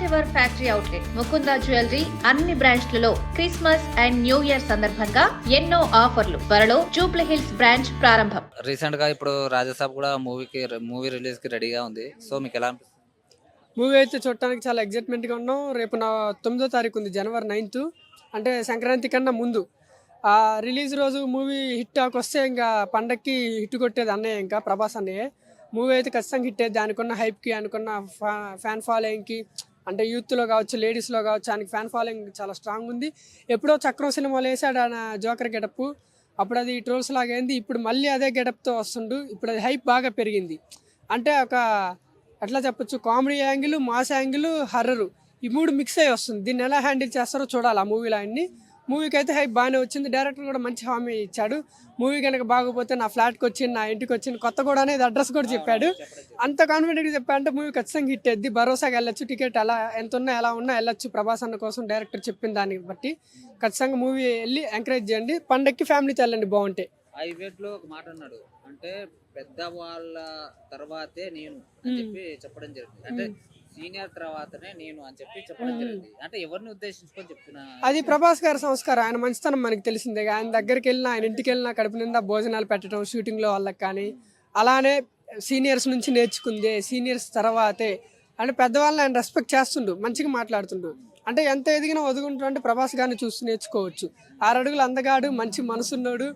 First ever factory outlet Mukunda jewellery అన్ని బ్రాంచ్లలో Christmas and new year సందర్భంగా ఎన్నో ఆఫర్లు. త్వరలో జూబ్లీ హిల్స్ బ్రాంచ్ ప్రారంభం. రీసెంట్గా ఇప్పుడు రాజసాబ్ కూడా మూవీకి మూవీ రిలీజ్కి రెడీగా ఉంది. సో మీకు ఎలా అనిపిస్తుంది? మూవీ అయితే చూడటానికి చాలా ఎగ్జైట్మెంట్గా ఉన్నాం. రేపు నా తొమ్మిదో తారీఖు ఉంది జనవరి నైన్త్. అంటే సంక్రాంతి కన్నా ముందు. ఆ రిలీజ్ రోజు మూవీ హిట్ వస్తే ఇంకా పండక్కి హిట్ కొట్టేది అన్నయ్య ఇంకా ప్రభాస్ అన్నయ్య. మూవీ అయితే ఖచ్చితంగా హిట్ అయ్యేది. అనుకున్న హైప్కి అనుకున్న ఫ్యాన్ ఫాలోయింగ్కి అంటే యూత్లో కావచ్చు లేడీస్లో కావచ్చు ఆయనకి ఫ్యాన్ ఫాలోయింగ్ చాలా స్ట్రాంగ్ ఉంది. ఎప్పుడో చక్రం సినిమాలు వేసాడు ఆయన జోకర్ గెటప్. అప్పుడు అది ట్రోల్స్ లాగా అయింది. ఇప్పుడు మళ్ళీ అదే గెటప్తో వస్తుండు. ఇప్పుడు అది హైప్ బాగా పెరిగింది. అంటే ఒక ఎట్లా చెప్పొచ్చు? Comedy angle mass angle horror ఈ మూడు మిక్స్ అయ్యి వస్తుంది. దీన్ని ఎలా హ్యాండిల్ చేస్తారో చూడాలి ఆ మూవీలో ఆయన్ని మూవీకి అయితే హైప్ బాగానే వచ్చింది. డైరెక్టర్ కూడా మంచి హామీ ఇచ్చాడు. మూవీ కనుక బాగోపోతే నా ఫ్లాట్కి వచ్చి నా ఇంటికి వచ్చి కొత్త కూడా అనేది అడ్రస్ కూడా చెప్పాడు. అంత కాన్ఫిడెంట్గా చెప్పాడంటే మూవీ ఖచ్చితంగా హిట్ అద్ది భరోసాగా వెళ్ళొచ్చు టికెట్ ఎలా ఎంత ఉన్నా ఎలా ఉన్నా వెళ్ళొచ్చు. ప్రభాస్ అన్న కోసం డైరెక్టర్ చెప్పిన దాన్ని బట్టి ఖచ్చితంగా మూవీ వెళ్ళి ఎంకరేజ్ చేయండి. పండక్కి ఫ్యామిలీతో వెళ్ళండి బాగుంటాయి ఆ ఈవెంట్లో ఒక మాట అన్నాడు. అంటే పెద్ద వాళ్ళ తర్వాతే నేను అని చెప్పి చెప్పడం జరిగింది. అంటే సీనియర్ తర్వాతనే నేను అని చెప్పి చెప్పడం జరిగింది. అంటే ఎవరిని ఉద్దేశించుకొని చెప్తున్నా? అది ప్రభాస్ గారి సంస్కారం. ఆయన మంచితనం మనకి తెలిసిందే. ఆయన దగ్గరికి వెళ్ళినా ఆయన ఇంటికి వెళ్ళినా కడుపు నిండా భోజనాలు పెట్టడం షూటింగ్లో వాళ్ళకి కానీ అలానే సీనియర్స్ నుంచి నేర్చుకుందే సీనియర్స్ తర్వాతే. అంటే పెద్దవాళ్ళని ఆయన రెస్పెక్ట్ చేస్తుండు మంచిగా మాట్లాడుతుండు అంటే ఎంత ఎదిగినా ఒదుగుంటు అంటే ప్రభాస్ గారిని చూసి నేర్చుకోవచ్చు. ఆరడుగులు అందగాడు మంచి మనసున్నోడు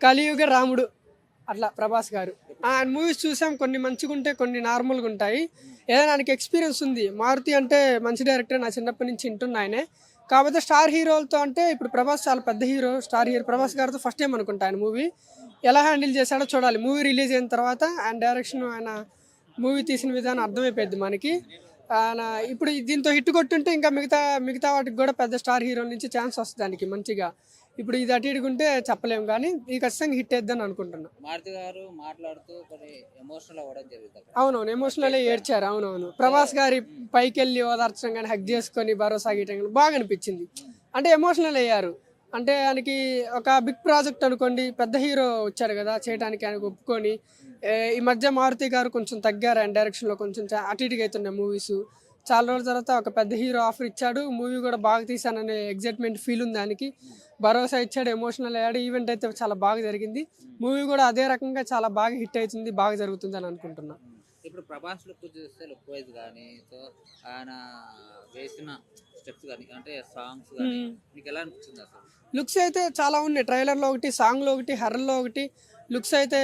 కలియుగ రాముడు. అట్లా ప్రభాస్ గారు. ఆయన మూవీస్ చూసాం కొన్ని మంచిగా ఉంటాయి కొన్ని నార్మల్గా ఉంటాయి. ఏదైనా ఆయనకి ఎక్స్పీరియన్స్ ఉంది. మారుతి అంటే మంచి డైరెక్టర్ నా చిన్నప్పటి నుంచి వింటున్నా ఆయనే. కాకపోతే స్టార్ హీరోలతో అంటే ఇప్పుడు ప్రభాస్ చాలా పెద్ద హీరో స్టార్ హీరో ప్రభాస్ గారితో ఫస్ట్ టైం అనుకుంటా ఆయన మూవీ ఎలా హ్యాండిల్ చేశాడో చూడాలి. మూవీ రిలీజ్ అయిన తర్వాత ఆయన డైరెక్షన్ ఆయన మూవీ తీసిన విధానం అర్థమైపోయింది మనకి. ఇప్పుడు దీంతో హిట్ కొట్టుంటే ఇంకా మిగతా మిగతా వాటికి కూడా పెద్ద స్టార్ హీరో నుంచి ఛాన్స్ వస్తుంది దానికి మంచిగా. ఇప్పుడు ఇది అటు ఇటుకుంటే చెప్పలేము కానీ ఇది ఖచ్చితంగా హిట్ అయిద్దని అనుకుంటున్నా. మారుతి గారు మాట్లాడుతూ కొన్ని ఎమోషనల్ అవ్వడం జరుగుతుంది. అవునవును ఎమోషనల్ ఏడ్చారు అవునవును. ప్రభాస్ గారి పైకి వెళ్ళి ఓదార్చడం కానీ హక్ చేసుకొని భరోసా గీయటం కానీ బాగా అనిపించింది. అంటే ఎమోషనల్ అయ్యారు. అంటే ఆయనకి ఒక బిగ్ ప్రాజెక్ట్ అనుకోండి పెద్ద హీరో వచ్చారు కదా చేయడానికి ఆయనకు ఒప్పుకొని ఈ మధ్య మారుతి గారు కొంచెం తగ్గారు ఆయన డైరెక్షన్లో కొంచెం అటు ఇటుగా అవుతున్నాయి మూవీస్ చాలా రోజుల తర్వాత ఒక పెద్ద హీరో ఆఫర్ ఇచ్చాడు. మూవీ కూడా బాగా తీశాననే ఎగ్జైట్మెంట్ ఫీల్ ఉంది దానికి. భరోసా ఇచ్చాడు ఎమోషనల్ అయ్యాడు. ఈవెంట్ అయితే చాలా బాగా జరిగింది. మూవీ కూడా అదే రకంగా చాలా బాగా హిట్ అవుతుంది బాగా జరుగుతుంది అని అనుకుంటున్నా. ఇప్పుడు ప్రభాస్ లుక్ చూస్తే లుక్ వైజ్ కానీ సో ఆయన వేసిన స్టెప్స్ కానీ అంటే సాంగ్స్ కానీ మీకు ఎలా అనిపించింది అసలు? లుక్స్ అయితే చాలా ఉన్నాయి. ట్రైలర్లో ఒకటి సాంగ్లో ఒకటి హర్రర్లో ఒకటి. లుక్స్ అయితే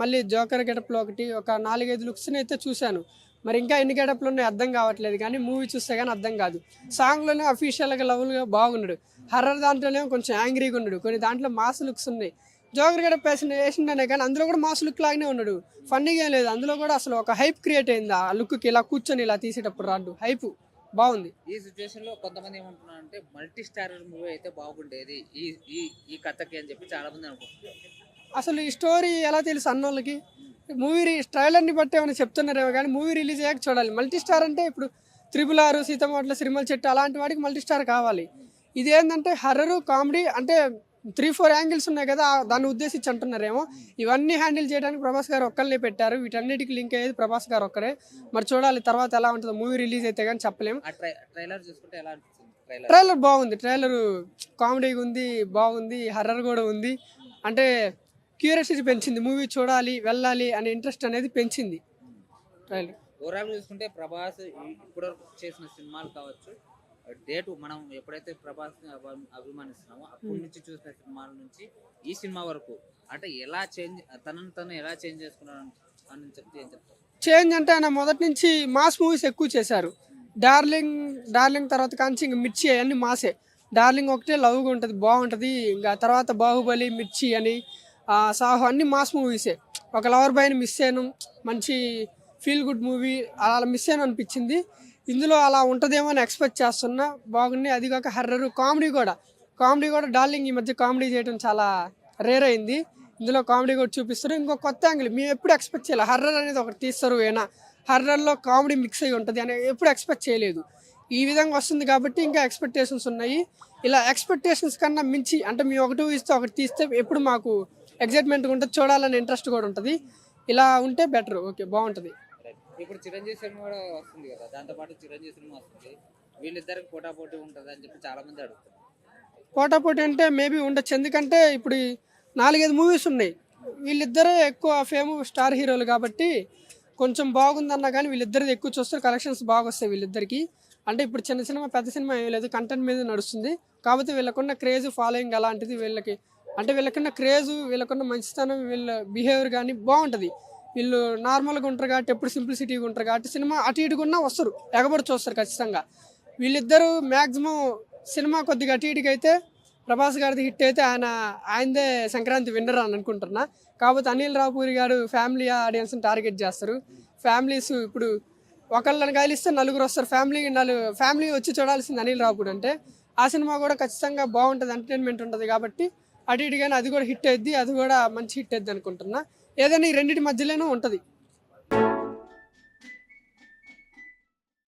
మళ్ళీ జోకర్ గెటప్లో ఒకటి ఒక నాలుగైదు లుక్స్ని అయితే చూశాను. మరి ఇంకా ఎన్ని గెటప్లు ఉన్నాయి అర్థం కావట్లేదు కానీ మూవీ చూస్తే కానీ అర్థం కాదు. సాంగ్లోనే అఫీషియల్గా లవ్లుగా బాగున్నాడు. హర్రర్ దాంట్లోనే కొంచెం యాంగ్రీగా ఉన్నాడు. కొన్ని దాంట్లో మాస్ లుక్స్ ఉన్నాయి. జోకర్ గెటప్ వేసిన వేసిండనే కానీ అందులో కూడా మాస్ లుక్ లాగానే ఉన్నాడు. ఫన్నీగా ఏం లేదు. అందులో కూడా అసలు ఒక హైప్ క్రియేట్ అయింది. ఆ లుక్కి ఇలా కూర్చొని ఇలా తీసేటప్పుడు రాడు. హైప్ బాగుంది. ఈ సిచ్యువేషన్లో కొంతమంది ఏమంటున్నారు అంటే మల్టీ స్టార్ మూవీ అయితే బాగుండేది. ఈ ఈ కథకి అని చెప్పి చాలా మంది అనుకుంటున్నారు. అసలు ఈ స్టోరీ ఎలా తెలుసు అన్నోళ్ళకి? మూవీ ట్రైలర్ని బట్టి ఏమైనా చెప్తున్నారేమో కానీ మూవీ రిలీజ్ అయ్యాక చూడాలి. మల్టీ స్టార్ అంటే ఇప్పుడు త్రిపుల్ ఆరు సీతమ్మట్ల సిరిమల చెట్టు అలాంటి వాటికి మల్టీ స్టార్ కావాలి. ఇది ఏంటంటే హర్రరు కామెడీ అంటే త్రీ ఫోర్ యాంగిల్స్ ఉన్నాయి కదా దాన్ని ఉద్దేశించి అంటున్నారేమో. ఇవన్నీ హ్యాండిల్ చేయడానికి ప్రభాస్ గారు ఒక్కరినే పెట్టారు. వీటన్నిటికి లింక్ అయ్యేది ప్రభాస్ గారు ఒక్కరే మరి చూడాలి తర్వాత ఎలా ఉంటుందో మూవీ రిలీజ్ అయితే కానీ చెప్పలేము. ట్రైలర్ చూసుకుంటే ఎలా ట్రైలర్ బాగుంది. ట్రైలర్ కామెడీగా ఉంది బాగుంది హర్రర్ కూడా ఉంది. అంటే క్యూరియాసిటీ పెంచింది. మూవీ చూడాలి వెళ్ళాలి అనే ఇంట్రెస్ట్ అనేది పెంచింది. ట్రైలర్ ఓవరాల్ చూసుకుంటే ప్రభాస్ ఇప్పటివరకు చేసిన సినిమాలు కావచ్చు డేటు మనం ఎప్పుడైతే ప్రభాస్ అభిమానిస్తున్నామో అప్పటి నుంచి చూసిన సినిమాల నుంచి ఈ సినిమా వరకు అంటే ఎలా చేంజ్ తనను తను ఎలా చేంజ్ చేసుకున్నాడు అని చెప్తే ఏం చెప్తారు? చేంజ్ అంటే ఆయన మొదటి నుంచి మాస్ మూవీస్ ఎక్కువ చేశారు. డార్లింగ్ డార్లింగ్ తర్వాత కాంచి ఇంక మిర్చి అవన్నీ మాసే. డార్లింగ్ ఒకటే లవ్గా ఉంటుంది బాగుంటుంది. ఇంకా తర్వాత బాహుబలి మిర్చి అని సాహో అన్ని మాస్ మూవీసే ఒక లవర్ బాయ్ని మిస్ అయ్యాను మంచి ఫీల్ గుడ్ మూవీ అలా మిస్ అయ్యాను అనిపించింది. ఇందులో అలా ఉంటుందేమో అని ఎక్స్పెక్ట్ చేస్తున్నా. బాగుంది అది కాక హర్రర్ కామెడీ కూడా. కామెడీ కూడా డార్లింగ్ ఈ మధ్య కామెడీ చేయడం చాలా రేర్ అయింది. ఇందులో కామెడీ కూడా చూపిస్తారు. ఇంకో కొత్త యాంగిల్ మేము ఎప్పుడు ఎక్స్పెక్ట్ చేయాలి. హర్రర్ అనేది ఒకటి తీస్తారు ఏనా? హర్రర్లో కామెడీ మిక్స్ అయి ఉంటుంది అని ఎప్పుడు ఎక్స్పెక్ట్ చేయలేదు. ఈ విధంగా వస్తుంది కాబట్టి ఇంకా ఎక్స్పెక్టేషన్స్ ఉన్నాయి. ఇలా ఎక్స్పెక్టేషన్స్ కన్నా మించి అంటే మేము ఒకటి ఇస్తే ఒకటి తీస్తే ఎప్పుడు మాకు ఎగ్జైట్మెంట్గా ఉంటుంది చూడాలని ఇంట్రెస్ట్ కూడా ఉంటుంది. ఇలా ఉంటే బెటర్ ఓకే బాగుంటుంది. ఇప్పుడు చిరంజీవి సినిమా కూడా వస్తుంది కదా దాంతో పాటు చిరంజీవి సినిమా వస్తుంది. వీళ్ళిద్దరికి పోటాపోటీ ఉంటుంది అని చెప్పి చాలా మంది అడుగుతారు పోటాపోటీ అంటే మేబీ ఉండొచ్చు. ఎందుకంటే ఇప్పుడు నాలుగైదు మూవీస్ ఉన్నాయి. వీళ్ళిద్దరే ఎక్కువ ఫేమ్ స్టార్ హీరోలు కాబట్టి కొంచెం బాగుందన్నా కానీ వీళ్ళిద్దరిది ఎక్కువ చూస్తారు. కలెక్షన్స్ బాగా వస్తాయి వీళ్ళిద్దరికి. అంటే ఇప్పుడు చిన్న సినిమా పెద్ద సినిమా ఏం లేదు. కంటెంట్ మీద నడుస్తుంది. కాకపోతే వీళ్ళకున్న క్రేజ్ ఫాలోయింగ్ అలాంటిది వీళ్ళకి అంటే వీళ్ళకున్న క్రేజ్ వీళ్ళకున్న మంచితనం వీళ్ళ బిహేవియర్ కానీ బాగుంటుంది. వీళ్ళు నార్మల్గా ఉంటారు కాబట్టి ఎప్పుడు సింప్లిసిటీగా ఉంటారు కాబట్టి సినిమా అటు ఇటుకున్నా వస్తారు. ఎగబడుచు చూస్తారు ఖచ్చితంగా. వీళ్ళిద్దరూ మ్యాక్సిమం సినిమా కొద్దిగా అటు ఇటుగా అయితే ప్రభాస్ గారిది హిట్ అయితే ఆయన ఆయనదే సంక్రాంతి విన్నర్ అని అనుకుంటున్నా. కాకపోతే అనిల్ రావుపూరి గారు ఫ్యామిలీ ఆడియన్స్ని టార్గెట్ చేస్తారు. ఫ్యామిలీస్ ఇప్పుడు ఒకళ్ళని గాలిస్తే నలుగురు వస్తారు. ఫ్యామిలీ నలు ఫ్యామిలీ వచ్చి చూడాల్సింది అనిల్ రావుపూడి అంటే ఆ సినిమా కూడా ఖచ్చితంగా బాగుంటుంది ఎంటర్టైన్మెంట్ ఉంటుంది కాబట్టి అటు ఇటుగానే అది కూడా హిట్ అయింది అది కూడా మంచి హిట్ అయింది అనుకుంటున్నా. ఏదైనా ఈ రెండింటి మధ్యలోనే ఉంటుంది.